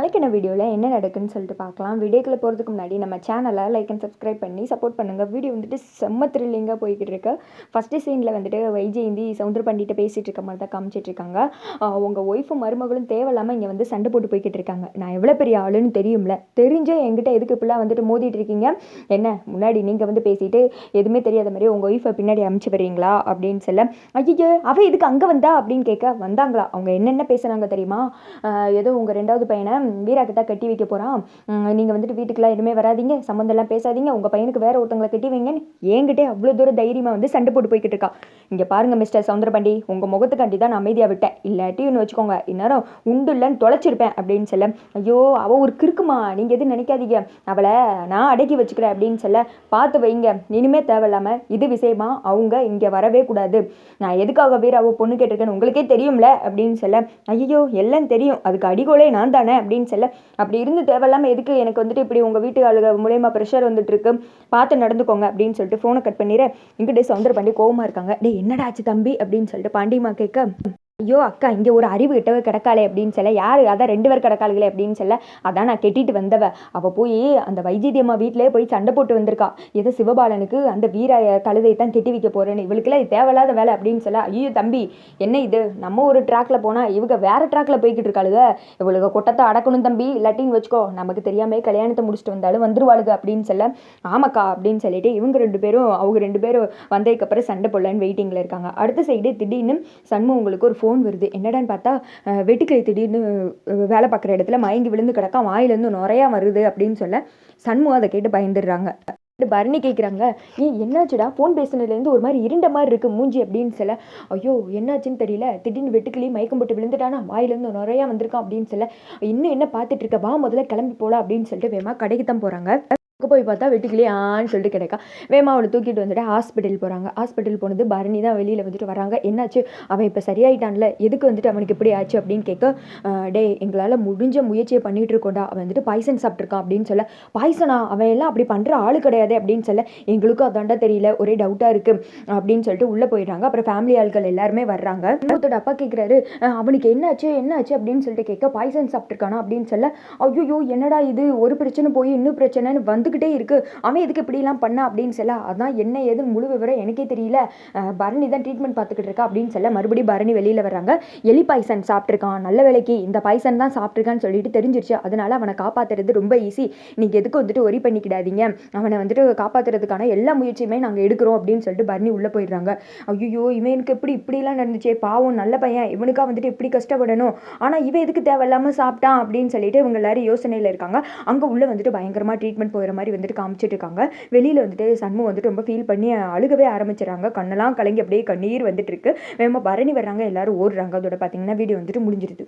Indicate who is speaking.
Speaker 1: நாளைக்கு வீடியோவில் என்ன நடக்குன்னு சொல்லிட்டு பார்க்கலாம். வீடியோக்குள்ளே போகிறதுக்கு முன்னாடி நம்ம சேனலை லைக் அண்ட் சப்ஸ்கிரைப் பண்ணி சப்போர்ட் பண்ணுங்கள் வீடியோ வந்துட்டு செம்ம த்ரில்லிங்காக போய்கிட்டு இருக்கு. ஃபஸ்ட்டு சீனில் வந்துட்டு வைஜெயந்தி சவுந்தர் பண்ணிட்டு பேசிகிட்டு இருக்க மாதிரி தான் காமிச்சிட்டு இருக்காங்க. உங்கள் ஒய்ஃபும் மருமகளும் தேவையில்லாமல் இங்கே வந்து சண்டை போட்டு போய்கிட்டு இருக்காங்க. நான் எவ்வளோ பெரிய ஆளுன்னு தெரியும்ல. தெரிஞ்சே என்கிட்ட எதுக்கு இப்படிலாம் வந்துட்டு மோதிட்டு இருக்கீங்க? என்ன முன்னாடி நீங்கள் வந்து பேசிட்டு எதுவுமே தெரியாத மாதிரி உங்கள் ஒய்ஃபை பின்னாடி அமுச்சு வரீங்களா அப்படின்னு சொல்ல ஐயோ அவள் இதுக்கு அங்கே வந்தா? அப்படின்னு கேட்க வந்தாங்களா? அவங்க என்னென்ன பேசுனாங்க தெரியுமா? ஏதோ உங்கள் ரெண்டாவது பையனை வீரா கிட்ட கட்டி வைக்க போகிறான் நீங்கள் வந்துட்டு வீட்டுக்குலாம் எதுவுமே வராதீங்க. சம்மந்தம்லாம் பேசாதீங்க. உங்கள் பையனுக்கு வேறு ஒருத்தவங்களை கட்டி வைங்கன்னு என்கிட்டே அவ்வளோ தூரம் தைரியமாக வந்து சண்டை போட்டு போய்கிட்டு இருக்கா இங்கே பாருங்கள் மிஸ்டர் சவுந்தரபாண்டி உங்கள் முகத்துக்காண்டி தான் நான் அமைதியாக விட்டேன். இல்லாட்டின்னு வச்சுக்கோங்க இந்நேரம் உண்டு இல்லைன்னு தொலைச்சிருப்பேன் அப்படின்னு சொல்ல ஐயோ அவள் ஒரு கிறுக்குமா? நீங்கள் எதுவும் நினைக்காதீங்க. அவளை நான் அடக்கி வச்சுக்கிறேன் அப்படின்னு சொல்ல பார்த்து வைங்க. இனிமே தேவையில்லாமல் இது விஷயமா அவங்க இங்கே வரவே கூடாது. நான் எதுக்காக வீராவோ பொண்ணு கேட்டிருக்கேன்னு உங்களுக்கே தெரியும்ல? அப்படின்னு சொல்ல ஐயோ எல்லாம் தெரியும். அதுக்கு அடிகோலே நான் தானே? அப்படின்னு சொல்ல. அப்படி இருந்து தேவையில்லாமல் எதுக்கு எனக்கு வந்துட்டு இப்படி உங்கள் வீட்டு ஆளுக மூலயமா ப்ரெஷர் வந்துட்டு இருக்கு பார்த்து நடந்துக்கோங்க அப்படின்னு சொல்லிட்டு ஃபோனை கட் பண்ணிடுறேன் இங்கிட்டே சவுந்தர பாண்டி கோவமா இருக்காங்க. டேய் என்னடா ஆச்சு தம்பி? அப்படின்னு சொல்லிட்டு பாண்டிமா கேட்க ஐயோ அக்கா இங்கே ஒரு அறிவு கிட்டவ கிடக்காளே அப்படின்னு சொல்ல யார்? அதான் ரெண்டு பேர் கிடக்காளுகளே அப்படின்னு சொல்ல அதான் நான் கெட்டிட்டு வந்தவ. அவள் போய் அந்த வைஜெயந்தி அம்மா வீட்டிலே போய் சண்டை போட்டு வந்திருக்கா. ஏதோ சிவபாலனுக்கு அந்த வீர கழுதை தான் கெட்டி வைக்க போகிறேன்னு இவளுக்குலாம் இது தேவையில்லாத வேலை அப்படின்னு சொல்ல ஐயோ தம்பி என்ன இது? நம்ம ஒரு ட்ராக்ல போனால் இவங்க வேற ட்ராக்ல போய்கிட்டு இருக்காளுக. இவளுக்கு கொட்டத்தை அடக்கணும் தம்பி இல்லாட்டின்னு வச்சுக்கோ. நமக்கு தெரியாமல் கல்யாணத்தை முடிச்சுட்டு வந்தாலும் வந்துருவாளுக அப்படின்னு சொல்ல ஆமாக்கா அப்படின்னு சொல்லிட்டு இவங்க ரெண்டு பேரும் அவங்க ரெண்டு பேரும் வந்ததுக்கப்புறம் சண்டை போடலான்னு வெயிட்டிங்கில் இருக்காங்க. அடுத்த சைடு திடீர்னு சண்முகங்களுக்கு ஒரு ஃபோன் ஃபோன் வருது. என்னடான்னு பார்த்தா வெட்டுக்கிளை திடீர்னு வேலை பார்க்குற இடத்துல மயங்கி விழுந்து கிடக்கா வாயிலேருந்து நிறையா வருது அப்படின்னு சொல்ல சண்முகம் அதை கேட்டு பயந்துடுறாங்க. பரணி கேட்குறாங்க ஏன் என்னாச்சுடா? ஃபோன் பேசினதுலேருந்து ஒரு மாதிரி இருண்ட மாதிரி இருக்குது மூஞ்சி அப்படின்னு சொல்ல ஐயோ என்னாச்சுன்னு தெரியல. திடீர்னு வெட்டுக்கிளி மயக்கம் போட்டு விழுந்துட்டானா? வாயிலேருந்து நிறையா வந்திருக்கான் அப்படின்னு சொல்ல இன்னும் என்ன பார்த்துட்டு இருக்க? வா முதல்ல கிளம்பி போகலாம் அப்படின்னு சொல்லிட்டு வேமா கடைக்கு தான் போகிறாங்க அங்கே போய் பார்த்தா வெட்டுக்கிளி ஆன்னு சொல்லிட்டு கிடைக்கா. வேமா அவளை தூக்கிட்டு வந்துட்டு ஹாஸ்பிட்டல் போகிறாங்க ஹாஸ்பிட்டல் போனது பரணி தான் வெளியில் வந்துட்டு வராங்க. என்னாச்சு? அவன் இப்போ சரியாயிட்டான்ல. எதுக்கு வந்துட்டு அவனுக்கு இப்படி ஆச்சு அப்படின்னு கேட்க டே டேய் எங்களால் முடிஞ்ச முயற்சியை பண்ணிட்டு இருக்கோம்டா. அவன் வந்துட்டு பாய்சன் சாப்பிட்ருக்கான் அப்படின்னு சொல்ல பாய்சனா? அவன் எல்லாம் அப்படி பண்ணுற ஆள் கிடையாது அப்படின்னு சொல்ல எங்களுக்கும் அதாண்டா தெரியல. ஒரே டவுட்டாக இருக்குது அப்படின்னு சொல்லிட்டு உள்ளே போயிடுறாங்க. அப்புறம் ஃபேமிலி ஆள்கள் எல்லாருமே வர்றாங்க. மூத்தோட அப்பா கேட்குறாரு அவனுக்கு என்னாச்சு? என்னாச்சு? அப்படின்னு சொல்லிட்டு கேட்க பாய்சன் சாப்பிட்ருக்கானா அப்படின்னு சொல்ல ஐயோ என்னடா இது? ஒரு பிரச்சனை போய் இன்னும் பிரச்சனைன்னு வந்துக்கிட்டு இருக்கு. அவன் எதுக்கு இப்படிலாம் பண்ணா அப்படின்னு சொல்ல அதான் என்ன ஏதுன்னு முழு விவரம் எனக்கே தெரியல. பரணி தான் ட்ரீட்மெண்ட் பார்த்துக்கிட்டு இருக்கா அப்படின்னு சொல்ல மறுபடியும் பரணி வெளியில் வர்றாங்க. எலி பாய்சன் சாப்பிட்ருக்கான் நல்ல வேலைக்கு இந்த பாய்சன் தான் சாப்பிட்ருக்கான்னு சொல்லிட்டு தெரிஞ்சிருச்சு. அதனால அவனை காப்பாத்துறது ரொம்ப ஈஸி நீங்கள் எதுக்கு வந்துட்டு ஒரி பண்ணிக்கிடாதீங்க. அவனை வந்துட்டு காப்பாத்துறதுக்கான எல்லா முயற்சியுமே நாங்கள் எடுக்கிறோம் அப்படின்னு சொல்லிட்டு பரணி உள்ளே போயிடுறாங்க. ஐயோ இவனுக்கு எப்படி இப்படிலாம் நடந்துச்சே. பாவம் நல்ல பையன். இவனுக்கா வந்துட்டு எப்படி கஷ்டப்படணும். ஆனால் இவன் எதுக்கு தேவையில்லாமல் சாப்பிட்டான் அப்படின்னு சொல்லிட்டு இவங்க எல்லாரும் யோசனையில் இருக்காங்க. அங்கே உள்ளே வந்துட்டு பயங்கரமாக ட்ரீட்மெண்ட் போகிற மாதிரி வந்துட்டு காமிச்சிட்டு இருக்காங்க வெளியில் வந்துட்டு சண்முகம் வந்துட்டு ரொம்ப ஃபீல் பண்ணி அழுகவே ஆரம்பிச்சிடறாங்க. கண்ணெல்லாம் கலங்கி அப்படியே கண்ணீர் வந்துட்டு இருக்கு வேகமாக பரணி வர்றாங்க எல்லாரும் ஓடுறாங்க. அதோட பார்த்தீங்கன்னா வீடியோ வந்துட்டு முடிஞ்சிருது.